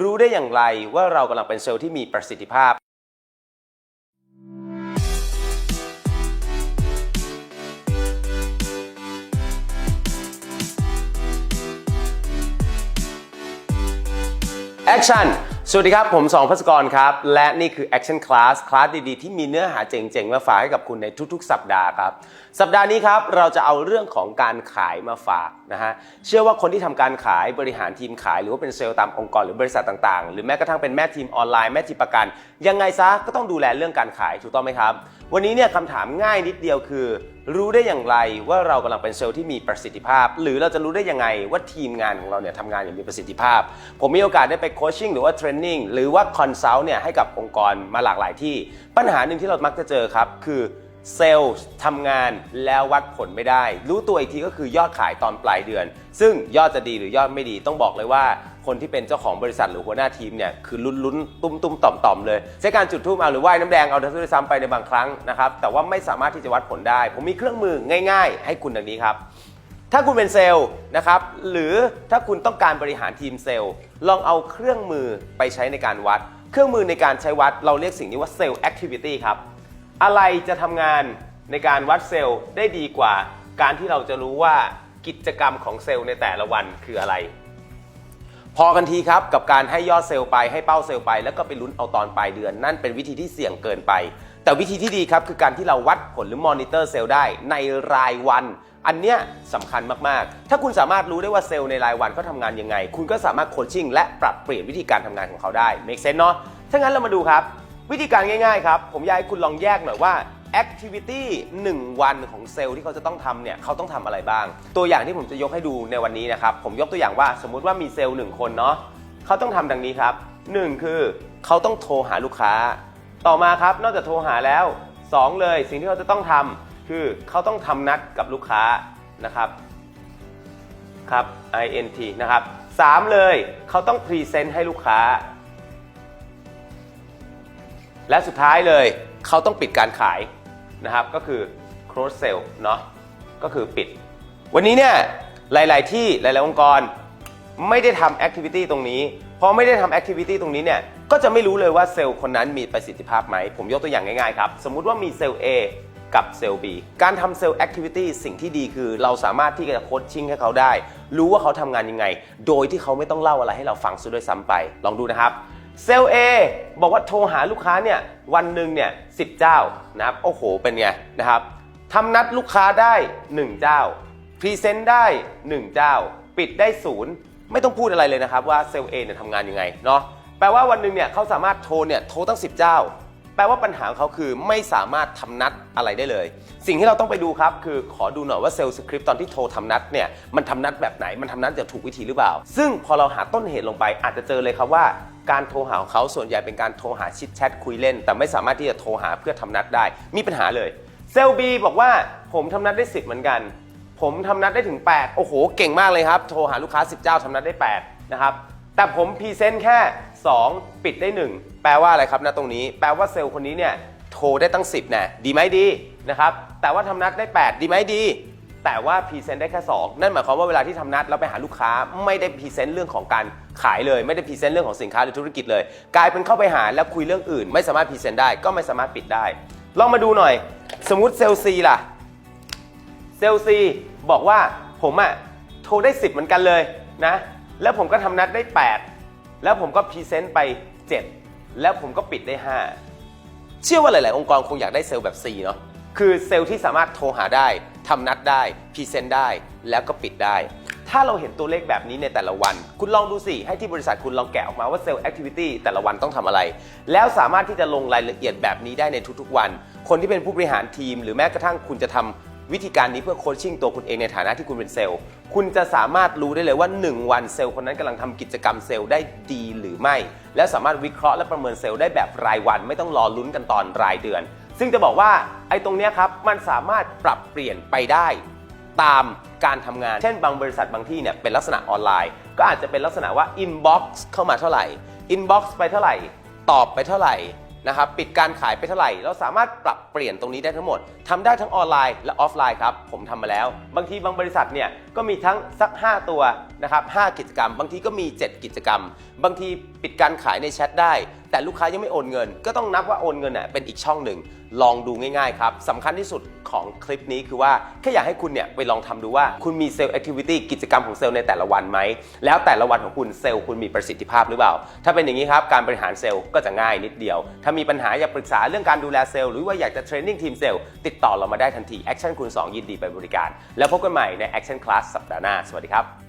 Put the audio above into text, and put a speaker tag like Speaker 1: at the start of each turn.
Speaker 1: รู้ได้อย่างไรว่าเรากำลังเป็นเซลล์ที่มีประสิทธิภาพ แอคชั่น สวัสดีครับ ผมสองพัสกรครับ และนี่คือ Action Class คลาสดีๆ ที่มีเนื้อหาเจ๋งๆ มาฝากให้กับคุณในทุกๆ สัปดาห์ครับ สัปดาห์นี้ครับ เราจะเอาเรื่องของการขายมาฝากนะฮะ เชื่อว่าคนที่ทำการขายบริหารทีมขาย หรือว่าเป็นเซลล์ตามองค์กรหรือบริษัทต่างๆ หรือแม้กระทั่งเป็นแม่ทีมออนไลน์แม่ทีมประกัน ยังไงซะก็ต้องดูแลเรื่องการขายถูกต้องไหมครับวันนี้เนี่ยคำถามง่ายนิดเดียวคือ รู้ได้อย่างไรว่าเรากำลังเป็นเซลล์ที่มีประสิทธิภาพ หรือเราจะรู้ได้ยังไงว่าทีมงานของเราเนี่ยทำงานอย่างมีประสิทธิภาพ ผมมีโอกาสได้ไปโคชชิ่งหรือว่าเทรนนิ่งหรือว่าคอนซัลท์เนี่ยให้กับองค์กรมาหลากหลายที่ ปัญหาหนึ่งที่เรามักจะเจอครับคือ เซลล์ทำงานแล้ววัดผลไม่ได้ รู้ตัวอีกทีก็คือยอดขายตอนปลายเดือน ซึ่งยอดจะดีหรือยอดไม่ดีต้องบอกเลยว่า คนที่เป็นเจ้าของบริษัทหรือหัวหน้าทีมเนี่ยคือลุ้นลุ้นตุ้มตุ้มต่อมต่อมเลยใช้การจุดทูบเอาหรือว่ายน้ำแดงเอาทั้งด้วยซ้ำไปในบางครั้งนะครับแต่ว่าไม่สามารถที่จะวัดผลได้ ผมมีเครื่องมือง่าย ๆ ให้คุณดังนี้ครับถ้าคุณเป็นเซลล์นะครับหรือถ้าคุณต้องการบริหารทีมเซลล์ลองเอาเครื่องมือไปใช้ในการวัด เครื่องมือในการใช้วัดเราเรียกสิ่งนี้ว่าเซลล์แอคทิวิตี้ครับ อะไรจะทำงานในการวัดเซลล์ได้ดีกว่า การที่เราจะรู้ว่ากิจกรรมของเซลล์ในแต่ละวันคืออะไร พอกันทีครับกับการให้ยอดเซลล์ไปให้เป้าเซลล์ไป แล้วก็ไปลุ้นเอาตอนปลายเดือน นั่นเป็นวิธีที่เสี่ยงเกินไป แต่วิธีที่ดีครับคือการที่เราวัดผลหรือมอนิเตอร์เซลล์ได้ในรายวัน อันเนี้ยสำคัญมากๆ ถ้าคุณสามารถรู้ได้ว่าเซลล์ในรายวันเขาทำงานยังไง คุณก็สามารถโคชชิ่งและปรับเปลี่ยนวิธีการทำงานของเขาได้ make sense เนาะถ้างั้นเรามาดูครับ วิธีการง่ายๆครับ ผมอยากให้คุณลองแยกหน่อยว่า activity 1 วันของเซลล์ที่เขาจะต้องทำเนี่ยเขาต้องทำอะไรบ้าง ตัวอย่างที่ผมจะยกให้ดูในวันนี้นะครับ ผมยกตัวอย่างว่าสมมุติว่ามีเซลล์หนึ่งคนเนาะเขาต้องทำดังนี้ครับ 1 คือเขาต้องโทรหาลูกค้า ต่อมาครับนอกจากโทรหาแล้ว 2 เลยสิ่งที่เขาจะต้องทำคือเขาต้องทำนัดกับลูกค้านะครับครับ int นะครับ3เลยเขาต้องพรีเซนต์ให้ลูกค้า และสุดท้ายเลยเขาต้องปิดการขายนะครับก็คือ close sale เนาะก็คือปิด วันนี้เนี่ยหลาย ๆ ที่หลาย ๆ องค์กรไม่ได้ทำ activity ตรงนี้ พอไม่ได้ทำ activity ตรงนี้เนี่ยก็จะไม่รู้เลยว่าเซลล์คนนั้นมีประสิทธิภาพไหม ผมยกตัวอย่างง่าย ๆ ครับ สมมุติว่ามีเซลล์ A กับเซลล์ B การทำเซลล์ activity สิ่งที่ดีคือ เราสามารถที่จะโคชชิ่งให้เขาได้ รู้ว่าเขาทำงานยังไง โดยที่เขาไม่ต้องเล่าอะไรให้เราฟังซะด้วยซ้ำไป ลองดูนะครับ เซลล์ A บอกว่าโทรหาลูกค้าเนี่ยวันหนึ่งเนี่ยสิเจ้านะครับโอ้โหเป็นไงนะครับทำนัดลูกค้าได้ 1 เจ้าพรีเซนต์ได้ 1 เจ้า ปิดได้ศูนย์ไม่ต้องพูดอะไรเลยนะครับว่าเซลล์ A เนี่ยทำงานยังไงเนาะแปลว่าวันหนึ่งเนี่ยเขาสามารถโทรเนี่ยโทรตั้ง 10 เจ้า แปลว่าปัญหาของเขาคือไม่สามารถทำนัดอะไรได้เลย สิ่งที่เราต้องไปดูครับ คือขอดูหน่อยว่าเซลล์สคริปต์ตอนที่โทรทำนัดเนี่ยมันทำนัดแบบไหนมันทำนัดจะถูกวิธีหรือเปล่า ซึ่งพอเราหาต้นเหตุลงไปอาจจะเจอเลยครับว่า การโทรหาของเขาส่วนใหญ่เป็นการโทรหาชิดแชทคุยเล่น แต่ไม่สามารถที่จะโทรหาเพื่อทำนัดได้ มีปัญหาเลยเซลล์ B บอกว่าผมทำนัดได้ 10 เหมือนกัน ผมทำนัดได้ถึง 8 โอ้โห เก่งมากเลยครับ โทรหาลูกค้า 10 เจ้าทำนัดได้ 8 นะครับ แต่ผมพรีเซนต์แค่ 2 ปิดได้ 1 แปลว่าอะไรครับนะตรงนี้ แปลว่าเซลล์คนนี้เนี่ยโทรได้ตั้ง 10น่ดีไหมดีนะครับ แต่ว่าทำนัดได้ 8 ดีไหมดี แต่ว่าพรีเซนต์ได้แค่2นั่นหมายความว่าเวลาที่ทำนัดแล้วไปหาลูกค้าไม่ได้พรีเซนต์เรื่องของการขายเลย ไม่ได้พรีเซนต์เรื่องของสินค้าหรือธุรกิจเลย กลายเป็นเข้าไปหาแล้วคุยเรื่องอื่น ไม่สามารถพรีเซนต์ได้ก็ไม่สามารถปิดได้ ลองมาดูหน่อย สมมติเซลซีล่ะเซลซีบอกว่าผมอะโทรได้ 10 เหมือนกันเลยนะ แล้วผมก็ทำนัดได้ 8 แล้วผมก็พรีเซนต์ไป 7 แล้วผมก็ปิดได้ 5 เชื่อว่าหลาย ๆ องค์กรคงอยากได้เซลล์แบบ C เนาะคือเซลล์ที่สามารถโทรหาได้ ทำนัดได้พรีเซนต์ได้แล้วก็ปิดได้ ถ้าเราเห็นตัวเลขแบบนี้ในแต่ละวัน คุณลองดูสิ ให้ที่บริษัทคุณลองแกะออกมาว่าเซลล์แอคทิวิตี้แต่ละวันต้องทำอะไร แล้วสามารถที่จะลงรายละเอียดแบบนี้ได้ในทุกๆวัน คนที่เป็นผู้บริหารทีม หรือแม้กระทั่งคุณจะทำวิธีการนี้เพื่อโคชชิ่งตัวคุณเองในฐานะที่คุณเป็นเซลล์ คุณจะสามารถรู้ได้เลยว่า 1 วันเซลล์คนนั้นกำลังทำกิจกรรมเซลล์ได้ดีหรือไม่ และสามารถวิเคราะห์และประเมินเซลล์ได้แบบรายวัน ไม่ต้องรอลุ้นกันตอนรายเดือน ซึ่งจะบอกว่าไอ้ตรงเนี้ยครับมันสามารถปรับเปลี่ยนไปได้ ตามการทำงาน เช่นบางบริษัทบางที่เนี่ยเป็นลักษณะออนไลน์ ก็อาจจะเป็นลักษณะว่า inbox เข้ามาเท่าไหร่ inbox ไปเท่าไหร่ ตอบไปเท่าไหร่นะครับปิดการขายไปเท่าไหร่ เราสามารถปรับเปลี่ยนตรงนี้ได้ทั้งหมดทำได้ทั้งออนไลน์และออฟไลน์ครับ ผมทำมาแล้ว บางทีบางบริษัทเนี่ยก็มีทั้งสัก 5 ตัวนะครับ5กิจกรรม บางทีก็มี 7 กิจกรรม บางทีปิดการขายในแชทได้แต่ลูกค้ายังไม่โอนเงิน ก็ต้องนับว่าโอนเงินน่ะเป็นอีกช่องหนึ่ง ลองดูง่ายๆครับสำคัญที่สุดของคลิปนี้คือว่าแค่อยากให้คุณเนี่ยไปลองทำดูว่าคุณมีเซลล์แอคทิวิตี้กิจกรรมของเซลล์ในแต่ละวันไหม แล้วแต่ละวันของคุณเซลล์คุณมีประสิทธิภาพหรือเปล่า ถ้าเป็นอย่างนี้ครับ การบริหารเซลล์ก็จะง่ายนิดเดียว ถ้ามีปัญหาอยากปรึกษาเรื่องการดูแลเซลล์หรือว่าอยากจะเทรนนิ่งทีมเซลล์ติดต่อเรามาได้ทันที Action คุณ2ยินดีไปบริการ แล้วพบกันใหม่ใน Action Class สัปดาห์หน้าสวัสดีครับ